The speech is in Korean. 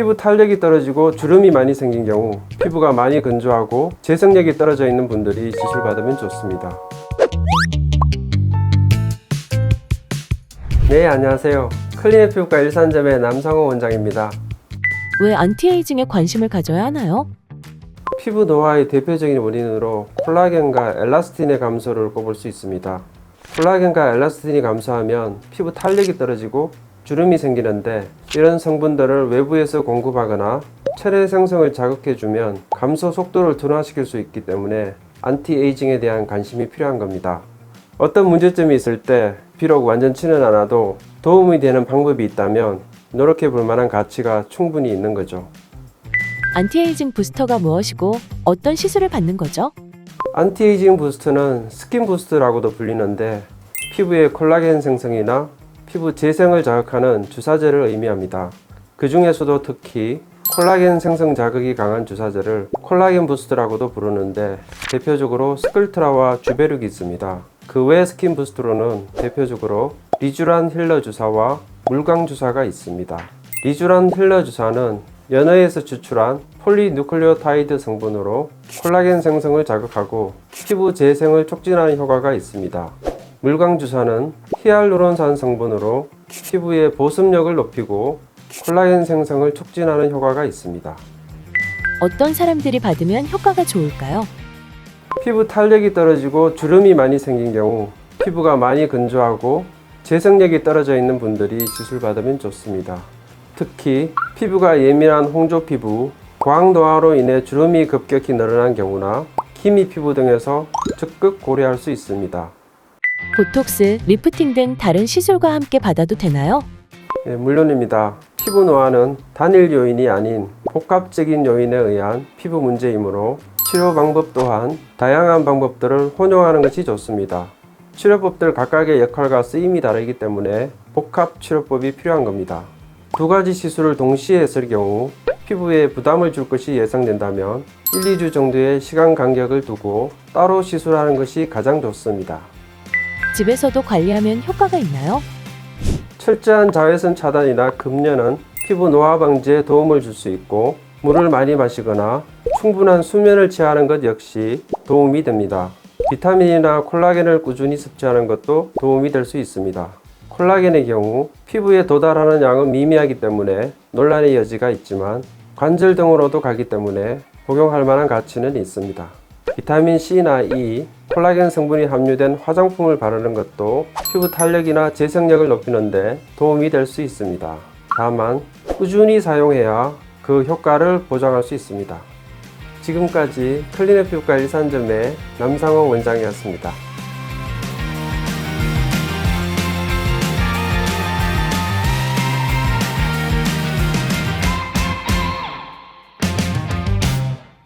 피부 탄력이 떨어지고 주름이 많이 생긴 경우 피부가 많이 건조하고 재생력이 떨어져 있는 분들이 시술 받으면 좋습니다. 네, 안녕하세요. 클리닉 피부과 일산점의 남상호 원장입니다. 왜 안티에이징에 관심을 가져야 하나요? 피부 노화의 대표적인 원인으로 콜라겐과 엘라스틴의 감소를 꼽을 수 있습니다. 콜라겐과 엘라스틴이 감소하면 피부 탄력이 떨어지고 주름이 생기는데 이런 성분들을 외부에서 공급하거나 체내 생성을 자극해주면 감소 속도를 둔화시킬 수 있기 때문에 안티에이징에 대한 관심이 필요한 겁니다. 어떤 문제점이 있을 때 비록 완전치는 않아도 도움이 되는 방법이 있다면 노력해 볼 만한 가치가 충분히 있는 거죠. 안티에이징 부스터가 무엇이고 어떤 시술을 받는 거죠? 안티에이징 부스트는 스킨 부스트라고도 불리는데 피부의 콜라겐 생성이나 피부 재생을 자극하는 주사제를 의미합니다. 그 중에서도 특히 콜라겐 생성 자극이 강한 주사제를 콜라겐 부스트라고도 부르는데 대표적으로 스클트라와 주베룩이 있습니다. 그 외 스킨 부스트로는 대표적으로 리쥬란 힐러 주사와 물광 주사가 있습니다. 리쥬란 힐러 주사는 연어에서 추출한 폴리누클레오타이드 성분으로 콜라겐 생성을 자극하고 피부 재생을 촉진하는 효과가 있습니다. 물광 주사는 히알루론산 성분으로 피부의 보습력을 높이고 콜라겐 생성을 촉진하는 효과가 있습니다. 어떤 사람들이 받으면 효과가 좋을까요? 피부 탄력이 떨어지고 주름이 많이 생긴 경우 피부가 많이 건조하고 재생력이 떨어져 있는 분들이 시술 받으면 좋습니다. 특히 피부가 예민한 홍조 피부, 광노화로 인해 주름이 급격히 늘어난 경우나 기미 피부 등에서 적극 고려할 수 있습니다. 보톡스, 리프팅 등 다른 시술과 함께 받아도 되나요? 예, 물론입니다. 피부 노화는 단일 요인이 아닌 복합적인 요인에 의한 피부 문제이므로 치료 방법 또한 다양한 방법들을 혼용하는 것이 좋습니다. 치료법들 각각의 역할과 쓰임이 다르기 때문에 복합 치료법이 필요한 겁니다. 두 가지 시술을 동시에 했을 경우 피부에 부담을 줄 것이 예상된다면 1, 2주 정도의 시간 간격을 두고 따로 시술하는 것이 가장 좋습니다. 집에서도 관리하면 효과가 있나요? 철저한 자외선 차단이나 급려는 피부 노화 방지에 도움을 줄 수 있고 물을 많이 마시거나 충분한 수면을 취하는 것 역시 도움이 됩니다. 비타민이나 콜라겐을 꾸준히 섭취하는 것도 도움이 될 수 있습니다. 콜라겐의 경우 피부에 도달하는 양은 미미하기 때문에 논란의 여지가 있지만 관절 등으로도 가기 때문에 복용할 만한 가치는 있습니다. 비타민 C나 E, 콜라겐 성분이 함유된 화장품을 바르는 것도 피부 탄력이나 재생력을 높이는데 도움이 될 수 있습니다. 다만 꾸준히 사용해야 그 효과를 보장할 수 있습니다. 지금까지 클리넷 피부과 일산점의 남상호 원장이었습니다.